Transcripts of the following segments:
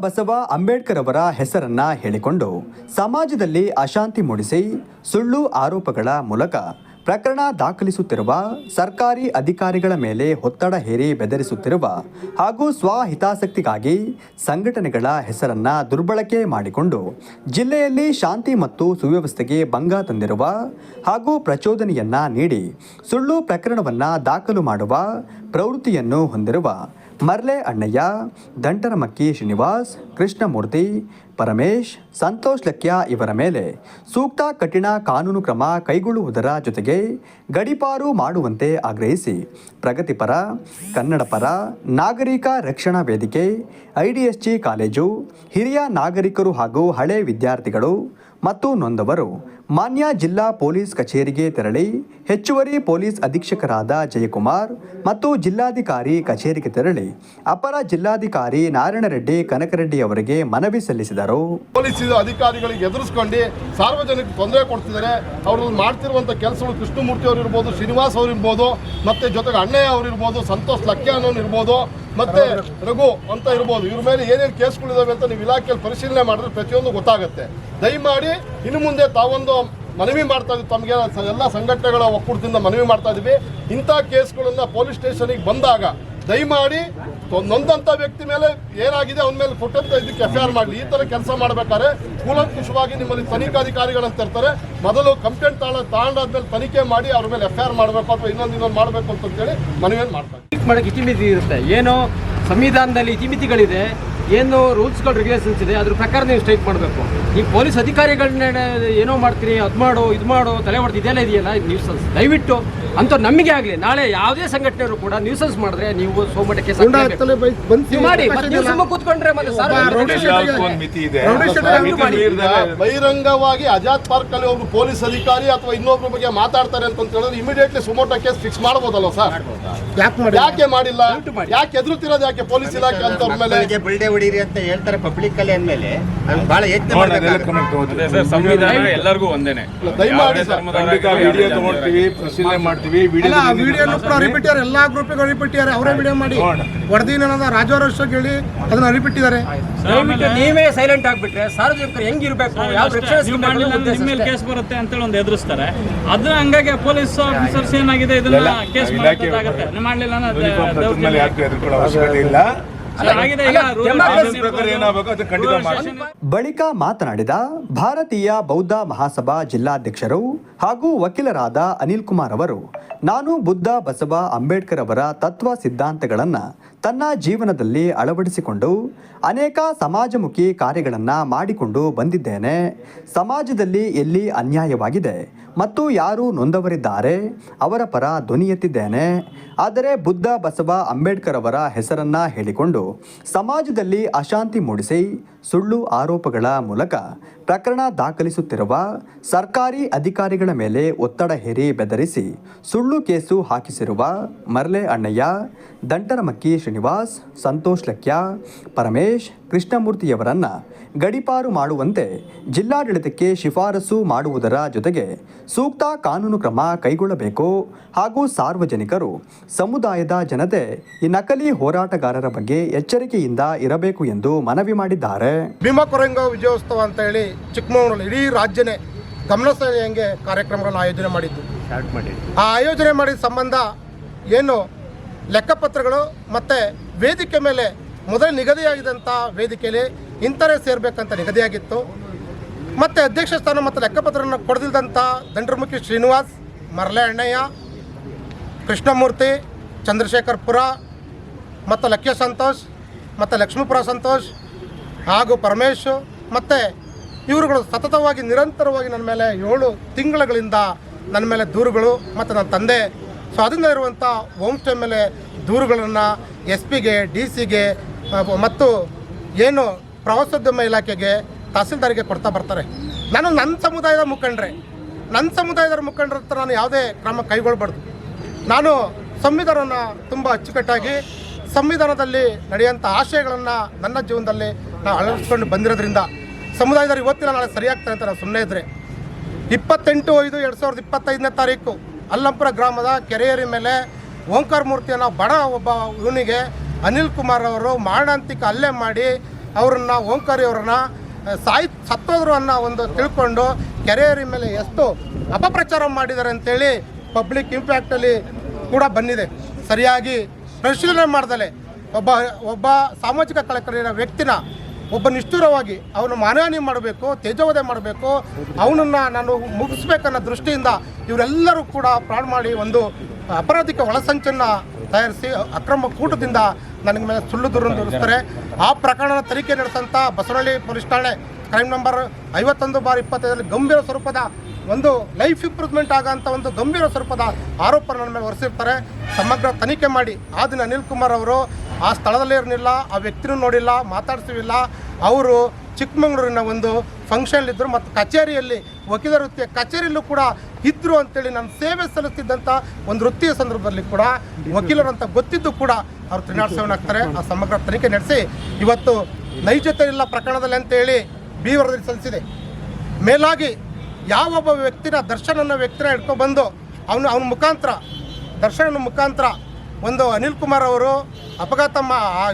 ಬಸವ ಅಂಬೇಡ್ಕರ್ ಅವರ ಹೆಸರನ್ನ ಹೇಳಿಕೊಂಡು ಸಮಾಜದಲ್ಲಿ ಅಶಾಂತಿ ಮೂಡಿಸಿ ಸುಳ್ಳು ಆರೋಪಗಳ ಮೂಲಕ ಪ್ರಕರಣ ದಾಖಲಿಸುತ್ತಿರುವ ಸರ್ಕಾರಿ ಅಧಿಕಾರಿಗಳ ಮೇಲೆ ಒತ್ತಡ ಹೇರಿ ಬೆದರಿಸುತ್ತಿರುವ ಹಾಗೂ ಸ್ವಹಿತಾಸಕ್ತಿಗಾಗಿ ಸಂಘಟನೆಗಳ ಹೆಸರನ್ನ ದುರ್ಬಳಕೆ ಮಾಡಿಕೊಂಡು ಜಿಲ್ಲೆಯಲ್ಲಿ ಶಾಂತಿ ಮತ್ತು ಸುವ್ಯವಸ್ಥೆಗೆ ಭಂಗ ತಂದಿರುವ ಹಾಗೂ ಪ್ರಚೋದನೆಯನ್ನ ನೀಡಿ ಸುಳ್ಳು ಪ್ರಕರಣವನ್ನ ದಾಖಲು ಮಾಡುವ ಪ್ರವೃತ್ತಿಯನ್ನು ಹೊಂದಿರುವ ಮರ್ಲೆ ಅಣ್ಣಯ್ಯ, ದಂಟರಮಕ್ಕಿ ಶ್ರೀನಿವಾಸ್, ಕೃಷ್ಣಮೂರ್ತಿ, ಪರಮೇಶ್, ಸಂತೋಷ್ ಲಕ್ಯ ಇವರ ಮೇಲೆ ಸೂಕ್ತ, ಕಠಿಣ ಕಾನೂನು ಕ್ರಮ ಕೈಗೊಳ್ಳುವುದರ ಜೊತೆಗೆ ಗಡಿಪಾರು ಮಾಡುವಂತೆ ಆಗ್ರಹಿಸಿ ಪ್ರಗತಿಪರ, ಕನ್ನಡಪರ, ನಾಗರಿಕ ರಕ್ಷಣಾ ವೇದಿಕೆ, ಐಡಿಎಸ್ಜಿ ಕಾಲೇಜು, ಹಿರಿಯ ನಾಗರಿಕರು ಹಾಗೂ ಹಳೆ ವಿದ್ಯಾರ್ಥಿಗಳು ಮತ್ತು ನೊಂದವರು ಮಾನ್ಯ ಜಿಲ್ಲಾ ಪೊಲೀಸ್ ಕಚೇರಿಗೆ ತೆರಳಿ ಹೆಚ್ಚುವರಿ ಪೊಲೀಸ್ ಅಧೀಕ್ಷಕರಾದ ಜಯಕುಮಾರ್ ಮತ್ತು ಜಿಲ್ಲಾಧಿಕಾರಿ ಕಚೇರಿಗೆ ತೆರಳಿ ಅಪರ ಜಿಲ್ಲಾಧಿಕಾರಿ ನಾರಾಯಣರೆಡ್ಡಿ ಕನಕರೆಡ್ಡಿ ಅವರಿಗೆ ಮನವಿ ಸಲ್ಲಿಸಿದರು. ಪೊಲೀಸ್ ಅಧಿಕಾರಿಗಳಿಗೆ ಎದುರಿಸ್ಕೊಂಡು ಸಾರ್ವಜನಿಕ ತೊಂದರೆ ಕೊಡ್ತಿದ್ದಾರೆ. ಅವರು ಮಾಡ್ತಿರುವಂಥ ಕೆಲಸಗಳು ಕೃಷ್ಣಮೂರ್ತಿ ಅವರು ಇರ್ಬೋದು, ಶ್ರೀನಿವಾಸ್ ಅವರು ಇರ್ಬೋದು, ಮತ್ತೆ ಜೊತೆಗೆ ಅಣ್ಣಯ್ಯ ಅವರು ಇರ್ಬೋದು, ಸಂತೋಷ್ ಅನ್ನೋನು ಇರ್ಬೋದು. ಮತ್ತೆ ರಘು ಅಂತ ಇರ್ಬೋದು. ಇವ್ರ ಮೇಲೆ ಏನೇನು ಕೇಸ್ಗಳಿದಾವೆ ಅಂತ ನೀವು ಇಲಾಖೆಯಲ್ಲಿ ಪರಿಶೀಲನೆ ಮಾಡಿದ್ರೆ ಪ್ರತಿಯೊಂದು ಗೊತ್ತಾಗುತ್ತೆ. ದಯಮಾಡಿ ಇನ್ನು ಮುಂದೆ ತಾವೊಂದು ಮನವಿ ಮಾಡ್ತಾ ಇದ್ದೀವಿ. ತಮಗೆ ಎಲ್ಲ ಸಂಘಟನೆಗಳ ಒಕ್ಕೂಟದಿಂದ ಮನವಿ ಮಾಡ್ತಾ ಇದ್ದೀವಿ. ಇಂಥ ಕೇಸ್ಗಳನ್ನ ಪೊಲೀಸ್ ಸ್ಟೇಷನಿಗೆ ಬಂದಾಗ ದಯಮಾಡಿ ನೊಂದಂಥ ವ್ಯಕ್ತಿ ಮೇಲೆ ಏನಾಗಿದೆ, ಅವನ ಮೇಲೆ ಕೊಟ್ಟಂತ ಇದಕ್ಕೆ ಎಫ್ ಐ ಆರ್ ಮಾಡಲಿ. ಈ ಥರ ಕೆಲಸ ಮಾಡ್ಬೇಕಾದ್ರೆ ಕೂಲಂಕುಷವಾಗಿ ನಿಮ್ಮಲ್ಲಿ ತನಿಖಾಧಿಕಾರಿಗಳಂತ ಇರ್ತಾರೆ. ಮೊದಲು ಕಂಪ್ಲೇಂಟ್ ತಾಳ ತಗೊಂಡಾದ್ಮೇಲೆ ತನಿಖೆ ಮಾಡಿ ಅವ್ರ ಮೇಲೆ ಎಫ್ ಐ ಆರ್ ಮಾಡಬೇಕು ಅಥವಾ ಇನ್ನೊಂದು ಇನ್ನೊಂದು ಮಾಡಬೇಕು ಅಂತೇಳಿ ಮನವಿಯನ್ನು ಮಾಡ್ತಾರೆ. ಮಾಡೋಕ್ಕೆ ಇತಿಮಿತಿ ಇರುತ್ತೆ. ಏನು ಸಂವಿಧಾನದಲ್ಲಿ ಇತಿಮಿತಿಗಳಿದೆ. ಏನು ರೂಲ್ಸ್ಗಳು ರೆಗ್ಯುಲೇಷನ್ಸ್ ಇದೆ ಅದ್ರ ಪ್ರಕಾರ ನೀವು ಸ್ಟ್ರೈಕ್ ಮಾಡಬೇಕು. ಈ ಪೊಲೀಸ್ ಅಧಿಕಾರಿಗಳನ್ನ ಏನೋ ಮಾಡ್ತೀರಿ ಅದು ಮಾಡೋ ಇದು ಮಾಡೋ ತಲೆ ಹೊಡೆದು ಇದೆಲ್ಲ ಇದೆಯಲ್ಲ ನ್ಯೂಸನ್ಸ್ ದಯವಿಟ್ಟು ಅಂತ ನಮಗೆ ಆಗಲಿ ನಾಳೆ ಯಾವುದೇ ಸಂಘಟನೆಯವರು ಕೂಡ ನ್ಯೂಸನ್ಸ್ ಮಾಡಿದ್ರೆ ನೀವು ಸೋಮಟಕ್ಕೆ ಮಾಡಿ ಮತ್ತೆ ನೀವು ಸುಮ್ಮನೆ ಕೂತ್ಕೊಂಡ್ರೆ ಬಹಿರಂಗವಾಗಿ ಆಜಾದ್ ಪಾರ್ಕ್ ಅಲ್ಲಿ ಒಬ್ರು ಪೊಲೀಸ್ ಅಧಿಕಾರಿ ಅಥವಾ ಇನ್ನೊಬ್ರ ಬಗ್ಗೆ ಮಾತಾಡ್ತಾರೆ ಅಂತ ಹೇಳಿದ್ರೆ immediately suo motu case fix ಮಾಡಬಹುದಲ್ಲ sir? ಯಾಕೆ ಮಾಡಿಲ್ಲ? ಯಾಕೆ ಎದುರುತ್ತಿರೋದು ಯಾಕೆ ಪೊಲೀಸ್ ಇಲಾಖೆ ಅಂತವ್ರ ಮೇಲೆ? ಹೊಡೀರಿ ಅಂತ ಹೇಳ್ತಾರೆ ಪಬ್ಲಿಕ್ ಅಲ್ಲಿ ಅಂದ್ಮೇಲೆ ನಾನು ಬಹಳ ಯತ್ನ ಮಾಡ್ಬೇಕಾಗುತ್ತೆ. ಸಂವಿಧಾನ ಎಲ್ಲರಿಗೂ ಒಂದೇನೆ. ದಯಮಾಡಿ ಸರ್ ಖಂಡಿತ ವಿಡಿಯೋ ತಗೊಳ್ತೀವಿ ಪರಿಶೀಲನೆ ಮಾಡ್ತೀವಿ ವಿಡಿಯೋ ಅಲ್ಲ ವಿಡಿಯೋನು ಕೂಡ ಎಲ್ಲಾ ಗ್ರೂಪಿಗೆ ರಿಪೀಟಿದ್ದಾರೆ ಅವರೇ ವಿಡಿಯೋ ಮಾಡಿ. ವರದಿನ ರಾಜವರ ಹೇಳಿ ಅದನ್ನ ರಿಪೀಟಿದ್ದಾರೆ ದಯವಿಟ್ಟು ನೀವೇ ಸೈಲೆಂಟ್ ಆಗ್ಬಿಟ್ರೆ ಸಾರ್ವಜನಿಕರು ಹೆಂಗಿರ್ಬೇಕು ಯಾವ ರಕ್ಷಣೆ ಮಾಡಿಲ್ಲ ನಿಮ್ಮ ಮೇಲೆ ಕೇಸ್ ಬರುತ್ತೆ ಅಂತೇಳಿ ಒಂದು ಎದುರಿಸ್ತಾರೆ. ಅದು ಹಂಗಾಗಿ ಪೊಲೀಸ್ ಆಫೀಸರ್ಸ್ ಏನಾಗಿದೆ ಇದನ್ನ ಕೇಸ್ ನೀವು ಮಾಡ್ಲಿಲ್ಲ ಅಂದ್ರೆ ಇಲ್ಲ. ಬಳಿಕ ಮಾತನಾಡಿದ ಭಾರತೀಯ ಬೌದ್ಧ ಮಹಾಸಭಾ ಜಿಲ್ಲಾಧ್ಯಕ್ಷರು ಹಾಗೂ ವಕೀಲರಾದ ಅನಿಲ್ ಕುಮಾರ್ ಅವರು ನಾನು ಬುದ್ಧ ಬಸವ ಅಂಬೇಡ್ಕರ್ ಅವರ ತತ್ವ ಸಿದ್ಧಾಂತಗಳನ್ನು ತನ್ನ ಜೀವನದಲ್ಲಿ ಅಳವಡಿಸಿಕೊಂಡು ಅನೇಕ ಸಮಾಜಮುಖಿ ಕಾರ್ಯಗಳನ್ನು ಮಾಡಿಕೊಂಡು ಬಂದಿದ್ದೇನೆ. ಸಮಾಜದಲ್ಲಿ ಎಲ್ಲಿ ಅನ್ಯಾಯವಾಗಿದೆ ಮತ್ತು ಯಾರು ನೊಂದವರಿದ್ದಾರೆ ಅವರ ಪರ ಧ್ವನಿ ಎತ್ತಿದ್ದೇನೆ. ಆದರೆ ಬುದ್ಧ ಬಸವ ಅಂಬೇಡ್ಕರ್ ಅವರ ಹೆಸರನ್ನ ಹೇಳಿಕೊಂಡು ಸಮಾಜದಲ್ಲಿ ಅಶಾಂತಿ ಮೂಡಿಸಿ ಸುಳ್ಳು ಆರೋಪಗಳ ಮೂಲಕ ಪ್ರಕರಣ ದಾಖಲಿಸುತ್ತಿರುವ ಸರ್ಕಾರಿ ಅಧಿಕಾರಿಗಳ ಮೇಲೆ ಒತ್ತಡ ಹೇರಿ ಬೆದರಿಸಿ ಸುಳ್ಳು ಕೇಸು ಹಾಕಿಸಿರುವ ಮರ್ಲೆ ಅಣ್ಣಯ್ಯ ದಂಟರಮಕ್ಕಿ ಶ್ರೀನಿವಾಸ್, ಸಂತೋಷ್ ಲಕ್ಯ ಪರಮೇಶ್ ಕೃಷ್ಣಮೂರ್ತಿಯವರನ್ನ ಗಡಿಪಾರು ಮಾಡುವಂತೆ ಜಿಲ್ಲಾಡಳಿತಕ್ಕೆ ಶಿಫಾರಸು ಮಾಡುವುದರ ಜೊತೆಗೆ ಸೂಕ್ತ ಕಾನೂನು ಕ್ರಮ ಕೈಗೊಳ್ಳಬೇಕು ಹಾಗೂ ಸಾರ್ವಜನಿಕರು ಸಮುದಾಯದ ಜನತೆ ಈ ನಕಲಿ ಹೋರಾಟಗಾರರ ಬಗ್ಗೆ ಎಚ್ಚರಿಕೆಯಿಂದ ಇರಬೇಕು ಎಂದು ಮನವಿ ಮಾಡಿದ್ದಾರೆ. ಭೀಮಾ ಕೊರಂಗ ವಿಜಯೋತ್ಸವ ಅಂತ ಹೇಳಿ ಚಿಕ್ಕಮಗಳೂರಲ್ಲಿ ಇಡೀ ರಾಜ್ಯನೇ ಗಮನ ಸೆಳೆಯಂಗೆ ಕಾರ್ಯಕ್ರಮಗಳನ್ನು ಆಯೋಜನೆ ಮಾಡಿದ್ದು. ಆ ಆಯೋಜನೆ ಮಾಡಿದ ಸಂಬಂಧ ಏನು ಲೆಕ್ಕಪತ್ರಗಳು ಮತ್ತು ವೇದಿಕೆ ಮೇಲೆ ಮೊದಲು ನಿಗದಿಯಾಗಿದ್ದಂಥ ವೇದಿಕೆಯಲ್ಲಿ ಇಂಥರೇ ಸೇರಬೇಕಂತ ನಿಗದಿಯಾಗಿತ್ತು. ಮತ್ತು ಅಧ್ಯಕ್ಷ ಸ್ಥಾನ ಮತ್ತು ಲೆಕ್ಕಪತ್ರವನ್ನು ಕೊಡದಿದ್ದಂಥ ದಂಡ್ರಮುಖಿ ಶ್ರೀನಿವಾಸ್ ಮರಳೆ ಅಣ್ಣಯ್ಯ ಕೃಷ್ಣಮೂರ್ತಿ ಚಂದ್ರಶೇಖರ್ ಪುರ ಮತ್ತು ಲಕ್ಷ್ಯ ಸಂತೋಷ್, ಮತ್ತು ಲಕ್ಷ್ಮೀಪುರ ಸಂತೋಷ್ ಹಾಗೂ ಪರಮೇಶ್, ಮತ್ತು ಇವರುಗಳು ಸತತವಾಗಿ ನಿರಂತರವಾಗಿ ನನ್ನ ಮೇಲೆ ಏಳು ತಿಂಗಳುಗಳಿಂದ ನನ್ನ ಮೇಲೆ ದೂರುಗಳು ಮತ್ತು ನನ್ನ ತಂದೆ ಸ್ವಾಧೀನ ಇರುವಂಥ ಹೋಮ್ ಸ್ಟೇ ಮೇಲೆ ದೂರುಗಳನ್ನು ಎಸ್ ಪಿಗೆ ಡಿ ಸಿಗೆ ಮತ್ತು ಏನು ಪ್ರವಾಸೋದ್ಯಮ ಇಲಾಖೆಗೆ ತಹಸೀಲ್ದಾರಿಗೆ ಕೊಡ್ತಾ ಬರ್ತಾರೆ. ನಾನು ನನ್ನ ಸಮುದಾಯದ ಮುಖಂಡ್ರೆ. ನನ್ನ ಸಮುದಾಯದ ಮುಖಂಡರ ಹತ್ರ ನಾನು ಯಾವುದೇ ಕ್ರಮ ಕೈಗೊಳ್ಬಾರ್ದು. ನಾನು ಸಂವಿಧಾನವನ್ನು ತುಂಬ ಅಚ್ಚುಕಟ್ಟಾಗಿ ಸಂವಿಧಾನದಲ್ಲಿ ನಡೆಯುವಂಥ ಆಶಯಗಳನ್ನು ನನ್ನ ಜೀವನದಲ್ಲಿ ನಾನು ಅಳವಡಿಸ್ಕೊಂಡು ಬಂದಿರೋದ್ರಿಂದ ಸಮುದಾಯದವ್ರು ಇವತ್ತಿನ ನಾಳೆ ಸರಿಯಾಗ್ತಾರೆ ಅಂತ ನಾನು ಸುಮ್ಮನೆ ಇದ್ದರೆ ಇಪ್ಪತ್ತೆಂಟು ಐದು ಎರಡು ಸಾವಿರದ ಇಪ್ಪತ್ತೈದನೇ ತಾರೀಕು ಅಲ್ಲಂಪುರ ಗ್ರಾಮದ ಕೆರೆಯರಿ ಮೇಲೆ ಓಂಕಾರ ಮೂರ್ತಿಯನ್ನು ಬಡ ಒಬ್ಬ ಇವನಿಗೆ ಅನಿಲ್ ಕುಮಾರ್ ಅವರು ಮಾರಣಾಂತಿಕ ಹಲ್ಲೆ ಮಾಡಿ ಅವ್ರನ್ನ, ಓಂಕಾರಿ ಅವ್ರನ್ನ ಸಾಯ್ ಸತ್ತೋದ್ರು ಅನ್ನೋ ಒಂದು ತಿಳ್ಕೊಂಡು ಕೆರೆಯರಿ ಮೇಲೆ ಎಷ್ಟು ಅಪಪ್ರಚಾರ ಮಾಡಿದ್ದಾರೆ ಅಂತೇಳಿ ಪಬ್ಲಿಕ್ ಇಂಪ್ಯಾಕ್ಟಲ್ಲಿ ಕೂಡ ಬಂದಿದೆ. ಸರಿಯಾಗಿ ಪರಿಶೀಲನೆ ಮಾಡ್ದಲೆ ಒಬ್ಬ ಒಬ್ಬ ಸಾಮಾಜಿಕ ಕಳಕಳಿನ ವ್ಯಕ್ತಿನ ಒಬ್ಬ ನಿಷ್ಠುರವಾಗಿ ಅವನು ಮಾನಹಾನಿ ಮಾಡಬೇಕು, ತೇಜೋವಧೆ ಮಾಡಬೇಕು, ಅವನನ್ನು ನಾನು ಮುಗಿಸ್ಬೇಕನ್ನೋ ದೃಷ್ಟಿಯಿಂದ ಇವರೆಲ್ಲರೂ ಕೂಡ ಪ್ರಾಣ ಮಾಡಿ ಒಂದು ಅಪರಾಧಿಕ ಒಳಸಂಚನ್ನು ತಯಾರಿಸಿ ಅಕ್ರಮ ಕೂಟದಿಂದ ನನಗೆ ಮೇಲೆ ಸುಳ್ಳು ದೂರನ್ನು ತೋರಿಸ್ತಾರೆ. ಆ ಪ್ರಕರಣ ತನಿಖೆ ನಡೆಸಂತ ಬಸವನಹಳ್ಳಿ ಪೊಲೀಸ್ ಠಾಣೆ ಕ್ರೈಮ್ ನಂಬರ್ ಐವತ್ತೊಂದು ಬಾರ್ ಇಪ್ಪತ್ತೈದರಲ್ಲಿ ಗಂಭೀರ ಸ್ವರೂಪದ ಒಂದು ಲೈಫ್ ಇಂಪ್ರೂವ್ಮೆಂಟ್ ಆಗೋಂಥ ಒಂದು ಗಂಭೀರ ಸ್ವರೂಪದ ಆರೋಪ ನನ್ನ ಮೇಲೆ ಹೊರಿಸಿರ್ತಾರೆ. ಸಮಗ್ರ ತನಿಖೆ ಮಾಡಿ ಆ ದಿನ ಅನಿಲ್ ಕುಮಾರ್ ಅವರು ಆ ಸ್ಥಳದಲ್ಲಿ ಇರಲಿಲ್ಲ, ಆ ವ್ಯಕ್ತಿನೂ ನೋಡಿಲ್ಲ ಮಾತಾಡ್ಸಿವಿಲ್ಲ ಅವರು ಚಿಕ್ಕಮಗಳೂರಿನ ಒಂದು ಫಂಕ್ಷನ್ಲಿದ್ದರು ಮತ್ತು ಕಚೇರಿಯಲ್ಲಿ ವಕೀಲ ವೃತ್ತಿಯ ಕಚೇರಿಯಲ್ಲೂ ಕೂಡ ಇದ್ದರು ಅಂತೇಳಿ ನಾನು ಸೇವೆ ಸಲ್ಲಿಸ್ತಿದ್ದಂಥ ಒಂದು ವೃತ್ತಿಯ ಸಂದರ್ಭದಲ್ಲಿ ಕೂಡ ವಕೀಲರಂತ ಗೊತ್ತಿದ್ದು ಕೂಡ ಅವರು ತ್ರಿನಾಡ್ ಸೇವನಾಗ್ತಾರೆ ಆ ಸಮಗ್ರ ತನಿಖೆ ನಡೆಸಿ ಇವತ್ತು ನೈಜತೆ ಇಲ್ಲ ಪ್ರಕರಣದಲ್ಲಿ ಅಂತೇಳಿ ಬಿ ವರದಿ ಸಲ್ಲಿಸಿದೆ. ಮೇಲಾಗಿ ಯಾವೊಬ್ಬ ವ್ಯಕ್ತಿನ ದರ್ಶನ ಅನ್ನೋ ವ್ಯಕ್ತಿನ ಬಂದು ಅವನು, ಅವನ ಮುಖಾಂತರ ದರ್ಶನ ಮುಖಾಂತರ ಒಂದು ಅನಿಲ್ ಕುಮಾರ್ ಅವರು ಅಪಘಾತ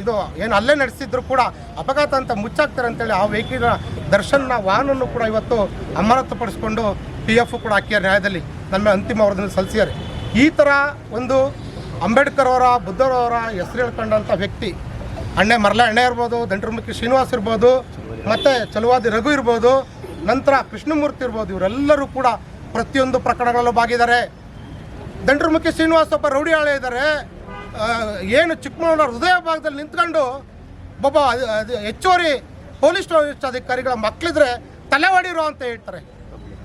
ಇದು ಏನು ಅಲ್ಲೇ ನಡೆಸಿದ್ರು ಕೂಡ ಅಪಘಾತ ಅಂತ ಮುಚ್ಚಾಗ್ತಾರೆ ಅಂತೇಳಿ ಆ ವೆಹಿಕಲ್ನ ದರ್ಶನ್ನ ವಾಹನವನ್ನು ಕೂಡ ಇವತ್ತು ಅಮಾನತುಪಡಿಸ್ಕೊಂಡು ಪಿ ಎಫ್ ಕೂಡ ಹಾಕಿದ್ದಾರೆ ನ್ಯಾಯದಲ್ಲಿ. ನನ್ನ ಅಂತಿಮ ವರದಿಯನ್ನು ಸಲ್ಲಿಸಿದ್ದಾರೆ. ಈ ಥರ ಒಂದು ಅಂಬೇಡ್ಕರ್ ಅವರ ಬುದ್ಧರವರ ಹೆಸರು ಹೇಳ್ಕೊಂಡಂಥ ವ್ಯಕ್ತಿ, ಅಣ್ಣೆ ಮರಳ ಅಣ್ಣೆ ಇರ್ಬೋದು, ದಂಡ್ರಮುಖಿ ಶ್ರೀನಿವಾಸ್ ಇರ್ಬೋದು, ಮತ್ತು ಚಲುವಾದಿ ರಘು ಇರ್ಬೋದು, ನಂತರ ಕೃಷ್ಣಮೂರ್ತಿ ಇರ್ಬೋದು, ಇವರೆಲ್ಲರೂ ಕೂಡ ಪ್ರತಿಯೊಂದು ಪ್ರಕರಣಗಳಲ್ಲೂ ಭಾಗಿದ್ದಾರೆ. ದಂಡ್ರಮುಖಿ ಶ್ರೀನಿವಾಸ್ ಒಬ್ಬ ರೌಡಿ ಆಳೆ ಇದ್ದಾರೆ. ಏನು ಚಿಕ್ಕಮಗಳೂರು ಹೃದಯ ಭಾಗದಲ್ಲಿ ನಿಂತ್ಕೊಂಡು ಒಬ್ಬ ಹೆಚ್ಚುವರಿ ಪೊಲೀಸ್ ಅಧಿಕಾರಿಗಳ ಮಕ್ಕಳಿದ್ರೆ ತಲೆ ಹೊಡಿರು ಅಂತ ಹೇಳ್ತಾರೆ.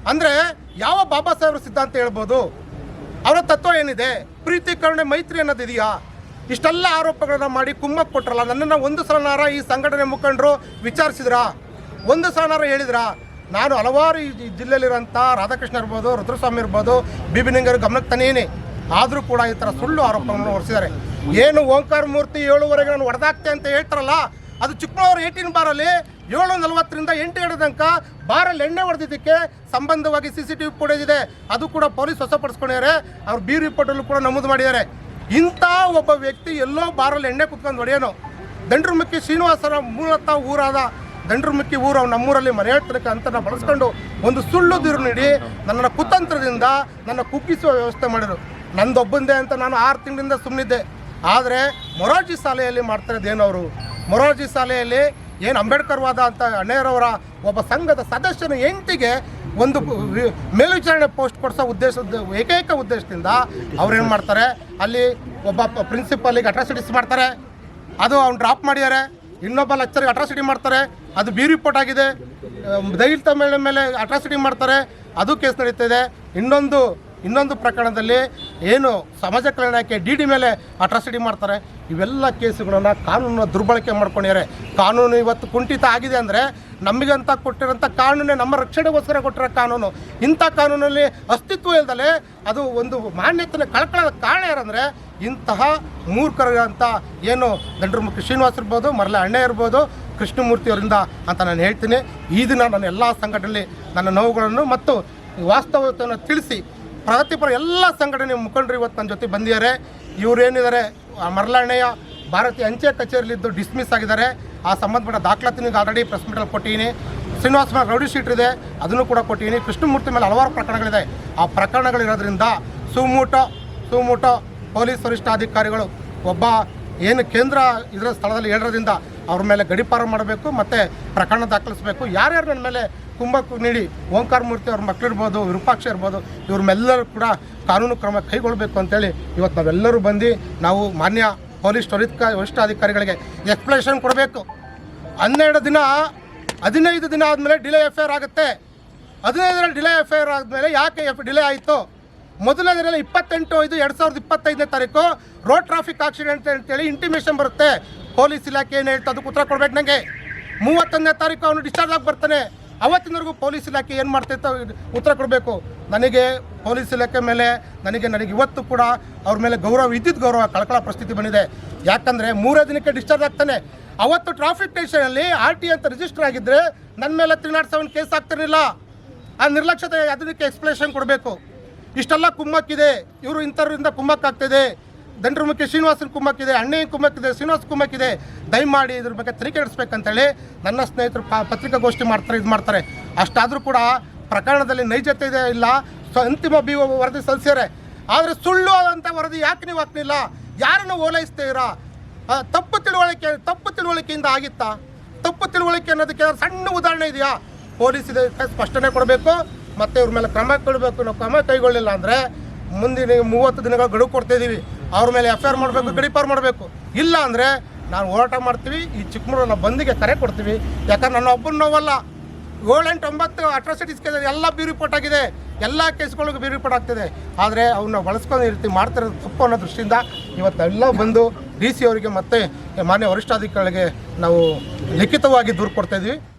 ಅಂದರೆ ಯಾವ ಬಾಬಾ ಸಾಹೇಬ್ರ ಸಿದ್ಧಾಂತ ಹೇಳ್ಬೋದು. ಅವರ ತತ್ವ ಏನಿದೆ? ಪ್ರೀತಿ ಕರುಣೆ ಮೈತ್ರಿ ಅನ್ನೋದಿದೆಯಾ ಇಷ್ಟೆಲ್ಲ ಆರೋಪಗಳನ್ನ ಮಾಡಿ ಕುಮ್ಮಕ್ಕೆ ಕೊಟ್ರಲ್ಲ, ನನ್ನನ್ನು ಒಂದು ಸಲನಾರ ಈ ಸಂಘಟನೆ ಮುಖಂಡರು ವಿಚಾರಿಸಿದ್ರ? ಒಂದು ಸಲನಾರ ಹೇಳಿದ್ರ? ನಾನು ಹಲವಾರು ಈ ಜಿ- ಜಿಲ್ಲೆಯಲ್ಲಿರೋಂಥ ರಾಧಾಕೃಷ್ಣ ಇರ್ಬೋದು, ರುದ್ರಸ್ವಾಮಿ ಇರ್ಬೋದು ಬಿಬಿನಿಂಗರು ಗಮನಕ್ಕೆ ತನೇನೆ ಆದರೂ ಕೂಡ ಈ ಥರ ಸುಳ್ಳು ಆರೋಪಗಳನ್ನು ಹೊರಿಸಿದ್ದಾರೆ. ಏನು ಓಂಕಾರ ಮೂರ್ತಿ ಏಳುವರೆಗೆ ನಾನು ಹೊಡೆದಾಕ್ತೆ ಅಂತ ಹೇಳ್ತಾರಲ್ಲ, ಅದು ಚಿಕ್ಕಮಗಳೂರು ಏಯ್ಟೀನ್ ಬಾರಲ್ಲಿ ಏಳು ನಲವತ್ತರಿಂದ ಎಂಟು ಎರಡು ತನಕ ಬಾರಲ್ಲಿ ಎಣ್ಣೆ ಹೊಡೆದಿದ್ದಕ್ಕೆ ಸಂಬಂಧವಾಗಿ C C T V footage ಇದೆ. ಅದು ಕೂಡ ಪೊಲೀಸ್ ಹೊಸಪಡಿಸ್ಕೊಂಡಿದ್ದಾರೆ ಅವ್ರು ಬಿ ರಿಪೋರ್ಟಲ್ಲೂ ಕೂಡ ನಮೂದು ಮಾಡಿದ್ದಾರೆ. ಇಂಥ ಒಬ್ಬ ವ್ಯಕ್ತಿ ಎಲ್ಲೋ ಬಾರಲ್ಲಿ ಎಣ್ಣೆ ಕುತ್ಕೊಂಡು ಹೊಡೆಯೋನು. ದಂಡ್ರಮುಖಿ ಶ್ರೀನಿವಾಸರ ಮೂಲತಃ ಊರಾದ ದಂಡ್ರಮುಖಿ ಊರು ಅವ್ರು ನಮ್ಮೂರಲ್ಲಿ ಮನೆ ಹೇಳ್ತಕ್ಕ ಅಂತ ಬಳಸ್ಕೊಂಡು ಒಂದು ಸುಳ್ಳು ದಿರು ನೀಡಿ ನನ್ನನ್ನು ಕುತಂತ್ರದಿಂದ ನನ್ನ ಕುಗ್ಗಿಸುವ ವ್ಯವಸ್ಥೆ ಮಾಡಿದರು. ನಂದೊಬ್ಬಂದೇ ಅಂತ ನಾನು ಆರು ತಿಂಗಳಿಂದ ಸುಮ್ಮನಿದ್ದೆ ಆದರೆ ಮೊರಾರ್ಜಿ ಶಾಲೆಯಲ್ಲಿ ಮಾಡ್ತಾ ಅವರು? ಮೊರಾರ್ಜಿ ಶಾಲೆಯಲ್ಲಿ ಏನು ಅಂಬೇಡ್ಕರ್ ವಾದ ಅಂತ ಅಣ್ಣಯ್ಯರವರ ಒಬ್ಬ ಸಂಘದ ಸದಸ್ಯನ ಎಂಟಿಗೆ ಒಂದು ಮೇಲ್ವಿಚಾರಣೆ ಪೋಸ್ಟ್ ಕೊಡಿಸೋ ಉದ್ದೇಶದ ಏಕೈಕ ಉದ್ದೇಶದಿಂದ ಅವ್ರೇನು ಮಾಡ್ತಾರೆ? ಅಲ್ಲಿ ಒಬ್ಬ ಪ್ರಿನ್ಸಿಪಾಲಿಗೆ ಅಟ್ರಾಸಿಟೀಸ್ ಮಾಡ್ತಾರೆ. ಅದು ಅವ್ನು ಡ್ರಾಪ್ ಮಾಡಿದ್ದಾರೆ. ಇನ್ನೊಬ್ಬ ಲೆಕ್ಚರ್ಗೆ ಅಟ್ರಾಸಿಟಿ ಮಾಡ್ತಾರೆ. ಅದು ಬಿ ರಿಪೋರ್ಟ್ ಆಗಿದೆ. ದೈಹಿಕ ಮೇಲೆ ಮೇಲೆ ಅಟ್ರಾಸಿಟಿ ಮಾಡ್ತಾರೆ. ಅದು ಕೇಸ್ ನಡೀತಿದೆ ಇನ್ನೊಂದು ಇನ್ನೊಂದು ಪ್ರಕರಣದಲ್ಲಿ ಏನು ಸಮಾಜ ಕಲ್ಯಾಣಕ್ಕೆ ಡಿ ಡಿ ಮೇಲೆ ಅಟ್ರಾಸಿಟಿ ಮಾಡ್ತಾರೆ, ಇವೆಲ್ಲ ಕೇಸುಗಳನ್ನು ಕಾನೂನನ್ನು ದುರ್ಬಳಕೆ ಮಾಡ್ಕೊಂಡಿದ್ದಾರೆ. ಕಾನೂನು ಇವತ್ತು ಕುಂಠಿತ ಆಗಿದೆ ಅಂದರೆ ನಮಗಂತ ಕೊಟ್ಟಿರೋಂಥ ಕಾನೂನೇ ನಮ್ಮ ರಕ್ಷಣೆಗೋಸ್ಕರ ಕೊಟ್ಟಿರೋ ಕಾನೂನು. ಇಂಥ ಕಾನೂನಲ್ಲಿ ಅಸ್ತಿತ್ವ ಇಲ್ಲದಲೆ ಅದು ಒಂದು ಮಾನ್ಯತೆ ಕಳ್ಕೊಳ್ಳೋದ ಕಾರಣ ಯಾರಂದರೆ ಇಂತಹ ಮೂರ್ಖರಂಥ ಏನು ದಂಡ್ರಮುಖಿ ಶ್ರೀನಿವಾಸ್ ಇರ್ಬೋದು ಮರಳ ಅಣ್ಣೆ ಇರ್ಬೋದು, ಕೃಷ್ಣಮೂರ್ತಿ ಅವರಿಂದ ಅಂತ ನಾನು ಹೇಳ್ತೀನಿ. ಈ ದಿನ ನನ್ನ ಎಲ್ಲ ಸಂಘಟನೆಯಲ್ಲಿ ನನ್ನ ನೋವುಗಳನ್ನು ಮತ್ತು ವಾಸ್ತವತೆಯನ್ನು ತಿಳಿಸಿ ಪ್ರಗತಿಪರ ಎಲ್ಲ ಸಂಘಟನೆ ಮುಖಂಡರು ಇವತ್ತು ನನ್ನ ಜೊತೆ ಬಂದಿದ್ದಾರೆ. ಇವರೇನಿದ್ದಾರೆ? ಮರಳಣ್ಣೆಯ ಭಾರತೀಯ ಅಂಚೆ ಕಚೇರಿಲಿದ್ದು ಡಿಸ್ಮಿಸ್ ಆಗಿದ್ದಾರೆ. ಆ ಸಂಬಂಧಪಟ್ಟ ದಾಖಲಾತಿನ ಆಲ್ರೆಡಿ ಪ್ರೆಸ್ ಮೀಟಲ್ಲಿ ಕೊಟ್ಟಿದ್ದೀನಿ. ಶ್ರೀನಿವಾಸ ಮೇಲೆ ರೌಡಿ ಶೀಟ್ ಇದೆ. ಅದನ್ನು ಕೂಡ ಕೊಟ್ಟಿದ್ದೀನಿ. ಕೃಷ್ಣಮೂರ್ತಿ ಮೇಲೆ ಹಲವಾರು ಪ್ರಕರಣಗಳಿದೆ. ಆ ಪ್ರಕರಣಗಳಿರೋದ್ರಿಂದ ಸುಮೂಟ ಸುಮೂಟ ಪೊಲೀಸ್ ವರಿಷ್ಠಾಧಿಕಾರಿಗಳು ಒಬ್ಬ ಏನು ಕೇಂದ್ರ ಇದರ ಸ್ಥಳದಲ್ಲಿ ಹೇಳೋದ್ರಿಂದ ಅವ್ರ ಮೇಲೆ ಗಡಿಪಾರ ಮಾಡಬೇಕು, ಮತ್ತು ಪ್ರಕರಣ ದಾಖಲಿಸಬೇಕು. ಯಾರ್ಯಾರು ನನ್ನ ಮೇಲೆ ಕುಂಭಕ್ಕೆ ನೀಡಿ ಓಂಕಾರ ಮೂರ್ತಿ ಅವ್ರ ಮಕ್ಕಳಿರ್ಬೋದು ವಿರೂಪಾಕ್ಷ ಇರ್ಬೋದು ಇವ್ರನ್ನೆಲ್ಲರೂ ಕೂಡ ಕಾನೂನು ಕ್ರಮ ಕೈಗೊಳ್ಳಬೇಕು ಅಂತೇಳಿ ಇವತ್ತು ನಾವೆಲ್ಲರೂ ಬಂದು ನಾವು ಮಾನ್ಯ ಪೊಲೀಸ್ ವರಿಷ್ಠ ವರಿಷ್ಠಾಧಿಕಾರಿಗಳಿಗೆ ಎಕ್ಸ್ಪ್ಲೇಷನ್ ಕೊಡಬೇಕು. ಹನ್ನೆರಡು ದಿನ, ಹದಿನೈದು ದಿನ ಆದಮೇಲೆ ಡಿಲೇ ಎಫ್ ಐ ಆರ್ ಆಗುತ್ತೆ. ಹದಿನೈದರಲ್ಲಿ ಡಿಲೇ ಎಫ್ ಐ ಆರ್ ಆದಮೇಲೆ ಯಾಕೆ ಎಫ್ ಡಿಲೇ ಆಯಿತು? ಮೊದಲನೇದರಲ್ಲಿ ಇಪ್ಪತ್ತೆಂಟು ಐದು ಎರಡು ಸಾವಿರದ ಇಪ್ಪತ್ತೈದನೇ ತಾರೀಕು ರೋಡ್ ಟ್ರಾಫಿಕ್ ಆಕ್ಸಿಡೆಂಟ್ ಅಂತೇಳಿ ಇಂಟಿಮೇಷನ್ ಬರುತ್ತೆ. ಪೊಲೀಸ್ ಇಲಾಖೆ ಏನು ಹೇಳ್ತಾ ಅದಕ್ಕೆ ಉತ್ತರ ಕೊಡಬೇಕು ನನಗೆ ಮೂವತ್ತೊಂದನೇ ತಾರೀಕು ಅವನು ಡಿಸ್ಚಾರ್ಜ್ ಆಗಿ ಬರ್ತಾನೆ. ಅವತ್ತಿನವರೆಗೂ ಪೊಲೀಸ್ ಇಲಾಖೆ ಏನು ಮಾಡ್ತೈತೆ ಉತ್ತರ ಕೊಡಬೇಕು. ನನಗೆ ಪೊಲೀಸ್ ಇಲಾಖೆ ಮೇಲೆ ನನಗೆ ನನಗೆ ಇವತ್ತು ಕೂಡ ಅವ್ರ ಮೇಲೆ ಗೌರವ, ವಿದ್ಯುತ್ ಗೌರವ ಕಳಕಳ ಪರಿಸ್ಥಿತಿ ಬಂದಿದೆ. ಯಾಕಂದರೆ ಮೂರೇ ದಿನಕ್ಕೆ ಡಿಸ್ಚಾರ್ಜ್ ಆಗ್ತಾನೆ. ಅವತ್ತು ಟ್ರಾಫಿಕ್ ಸ್ಟೇಷನಲ್ಲಿ ಆರ್ ಟಿ ಅಂತ ರಿಜಿಸ್ಟರ್ ಆಗಿದ್ದರೆ ನನ್ನ ಮೇಲೆ ತ್ರೀ ನಾಟ್ ಸೆವೆನ್ ಕೇಸ್ ಆಗ್ತಿರಲಿಲ್ಲ. ಆ ನಿರ್ಲಕ್ಷ್ಯತೆ ಅದಕ್ಕೆ ಎಕ್ಸ್ಪ್ಲೇಷನ್ ಕೊಡಬೇಕು. ಇಷ್ಟೆಲ್ಲ ಕುಮ್ಮಕ್ಕಿದೆ. ಇವರು ಇಂಥವ್ರಿಂದ ಕುಮ್ಮಕ್ಕಾಗ್ತಿದೆ. ದಂಡ್ರಮುಖಿ ಶ್ರೀನಿವಾಸನ ಕುಮ್ಮಕ್ಕಿದೆ, ಅಣ್ಣಯ್ಯ ಕುಮ್ಮಕ್ಕಿದೆ, ಶ್ರೀನಿವಾಸ ಕುಮ್ಮಕ್ಕಿದೆ. ದಯಮಾಡಿ ಇದ್ರ ಬಗ್ಗೆ ತನಿಖೆ ನಡೆಸ್ಬೇಕಂತೇಳಿ ನನ್ನ ಸ್ನೇಹಿತರು ಪತ್ರಿಕಾಗೋಷ್ಠಿ ಮಾಡ್ತಾರೆ, ಇದು ಮಾಡ್ತಾರೆ. ಅಷ್ಟಾದರೂ ಕೂಡ ಪ್ರಕರಣದಲ್ಲಿ ನೈಜತೆ ಇದೆ ಇಲ್ಲ? ಸೊ ಅಂತಿಮ ಬಿ ವರದಿ ಸಲ್ಲಿಸ್ಯಾರೆ ಆದರೆ ಸುಳ್ಳು ಆದಂಥ ವರದಿ ಯಾಕೆ ನೀವು ಹಾಕ್ಲಿಲ್ಲ? ಯಾರನ್ನು ಓಲೈಸ್ತೀರಾ? ತಪ್ಪು ತಿಳುವಳಿಕೆ, ತಪ್ಪು ತಿಳುವಳಿಕೆಯಿಂದ ಆಗಿತ್ತಾ? ತಪ್ಪು ತಿಳುವಳಿಕೆ ಅನ್ನೋದಕ್ಕೆ ಸಣ್ಣ ಉದಾಹರಣೆ ಇದೆಯಾ? ಪೊಲೀಸ್ ಇದೆ ಸ್ಪಷ್ಟನೆ ಕೊಡಬೇಕು, ಮತ್ತು ಇವ್ರ ಮೇಲೆ ಕ್ರಮ ಕೊಡಬೇಕು ನಾವು ಕ್ರಮ ಕೈಗೊಳ್ಳಿಲ್ಲ ಅಂದರೆ ಮುಂದಿನ ಮೂವತ್ತು ದಿನಗಳ ಗಡುವು ಕೊಡ್ತಾ ಇದೀವಿ. ಅವ್ರ ಮೇಲೆ ಎಫ್ ಐ ಮಾಡಬೇಕು ಗಡೀಪಾರು ಮಾಡಬೇಕು. ಇಲ್ಲ ಅಂದರೆ ನಾವು ಹೋರಾಟ ಮಾಡ್ತೀವಿ, ಈ ಚಿಕ್ಕಮಗಳನ್ನ ಬಂದಿಗೆ ಕರೆ ಕೊಡ್ತೀವಿ. ಯಾಕಂದ್ರೆ ನನ್ನ ಒಬ್ಬನ ನೋವಲ್ಲ. ಏಳೆಂಟು ಒಂಬತ್ತು ಅಟ್ರಾಸಿಟೀಸ್ ಕೇಸ್ ಎಲ್ಲ ಬಿ ರಿಪೋರ್ಟ್ ಆಗಿದೆ. ಎಲ್ಲ ಕೇಸ್ಗಳಿಗೂ ಬಿ ರಿಪೋರ್ಟ್ ಆಗ್ತಿದೆ. ಆದರೆ ಅವನ್ನ ಬಳಸ್ಕೊಂಡು ಈ ಮಾಡ್ತಿರೋದು ತಪ್ಪು ಅನ್ನೋ ದೃಷ್ಟಿಯಿಂದ ಇವತ್ತೆಲ್ಲ ಬಂದು ಡಿ ಸಿ ಅವರಿಗೆ ಮತ್ತು ಮಾನ್ಯ ವರಿಷ್ಠಾಧಿಕಾರಿಗಳಿಗೆ ನಾವು ಲಿಖಿತವಾಗಿ ದೂರು ಕೊಡ್ತಾ ಇದ್ವಿ.